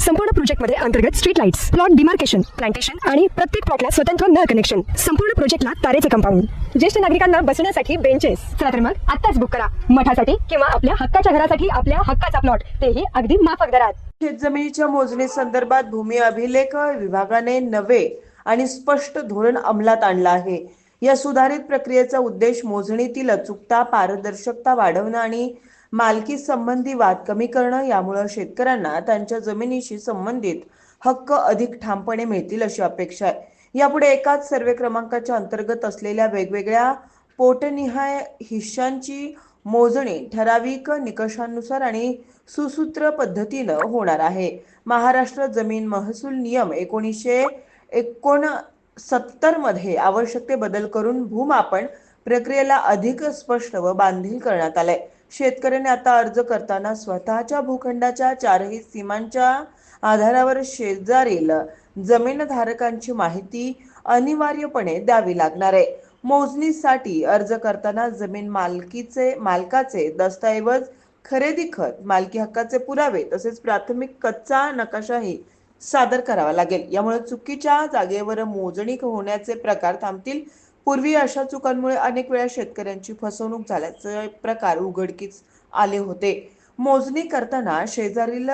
संपूर्ण प्रोजेक्टमध्ये अंतर्गत street lights plot demarcation plantation आणि प्रत्येक प्लॉटला स्वतंत्र नळ कनेक्शन संपूर्ण प्रोजेक्टला तारेचे कंपाऊंड ज्येष्ठ नागरिकांना बसण्यासाठी बेंचेस चला तर मग आताच बुक करा. मठासाठी किंवा आपल्या हक्काच्या घरासाठी आपल्या हक्काचा प्लॉट तेही अगदी माफक दरात. शेतजमिनीच्या मोजणी संदर्भात भूमी अभिलेख विभागाने नवे आणि स्पष्ट धोरण अंमलात आणलं आहे. या सुधारित प्रक्रियेचा उद्देश मोजणीतील अचूकता पारदर्शकता वाढवणं आणि मालकी संबंधी वाद कमी करणं यामुळे शेतकऱ्यांना त्यांच्या जमिनीशी संबंधित हक्क अधिक ठामपणे मिळतील अशी अपेक्षा आहे. यापुढे एकाच सर्वे क्रमांकाच्या अंतर्गत असलेल्या वेगवेगळ्या पोटनिहाय हिश्श्यांची मोजणी ठराविक निकषांनुसार आणि सुसूत्र पद्धतीनं होणार आहे. महाराष्ट्र जमीन महसूल नियम एकोणीसशे एकोणसत्तरमध्ये आवश्यक ते बदल करून भूमापन प्रक्रियेला अधिक स्पष्ट व बांधील करण्यात आलंय. शेतकऱ्याने आता अर्ज करताना स्वतःच्या भूखंडाच्या चारही सीमांच्या आधारावर शेजारील जमीनधारकांची माहिती अनिवार्यपणे द्यावी लागणार आहे. मोजणीसाठी अर्ज करताना जमीन मालकीचे मालकाचे दस्तऐवज खरेदी खत मालकी हक्काचे पुरावे तसेच प्राथमिक कच्चा नकाशाही सादर करावा लागेल. यामुळे चुकीच्या जागेवर मोजणी होण्याचे प्रकार थांबतील. पूर्वी अशा चुकांमुळे अनेक वेळा शेतकऱ्यांची फसवणूक झाल्याचे प्रकार उघडकीस आले होते. मोजणी करताना शेजारील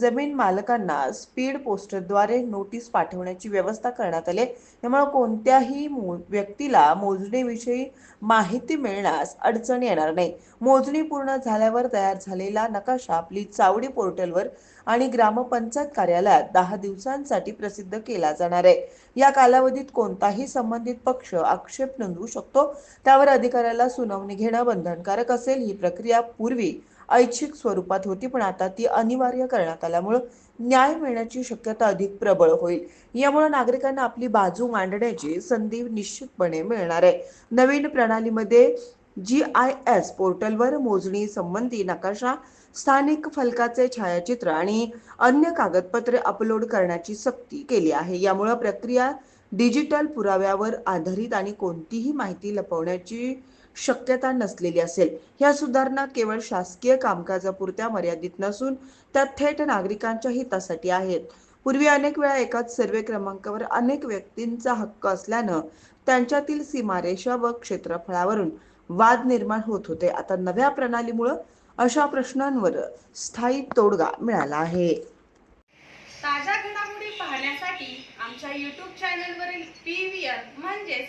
जमीन मालकांना स्पीड पोस्टरद्वारे नोटीस पाठवण्याची व्यवस्था करण्यात आली त्यामुळे कोणत्याही व्यक्तीला मोजणीविषयी माहिती मिळण्यास अडचण येणार नाही. मोजणी पूर्ण झाल्यावर तयार झालेला नकाशा आपली चावडी पोर्टलवर आणि ग्रामपंचायत कार्यालयात दहा दिवसांसाठी प्रसिद्ध केला जाणार आहे. या कालावधीत कोणताही संबंधित पक्ष आक्षेप नोंदवू शकतो. त्यावर अधिकाऱ्याला सुनावणी घेणं बंधनकारक असेल ही प्रक्रिया पूर्वी ऐच्छिक स्वरूपात होती पण आता ती अनिवार्य करण्यात आल्यामुळं न्याय मिळण्याची शक्यता अधिक प्रबळ होईल. यामुळे नागरिकांना आपली बाजू मांडण्याची संधी निश्चितपणे मिळणार आहे. नवीन प्रणालीमध्ये जी आय एस पोर्टलवर मोजणी संबंधी नकाशा स्थानिक फलकाचे छायाचित्र आणि अन्य कागदपत्रे अपलोड करण्याची सक्ती केली आहे. यामुळे प्रक्रिया डिजिटल पुराव्यावर आधारित आणि कोणतीही माहिती लपवण्याची शक्यता नसलेली असेल. ह्या सुधारणा केवळ शासकीय कामकाजापुरत्या मर्यादित नसून त्या थेट नागरिकांच्या हितासाठी आहेत. पूर्वी अनेक वेळा एकाच सर्वे क्रमांकावर अनेक व्यक्तींचा हक्क असल्यानं त्यांच्यातील सीमारेषा व क्षेत्रफळावरून वाद निर्माण होत होते. आता नव्या प्रणालीमुळं अशा प्रश्नांवर स्थायी तोडगा मिळाला आहे. ताज्या घडामोडी पाहण्यासाठी आमच्या यूट्यूब चॅनलवरील पी व्ही आर म्हणजेच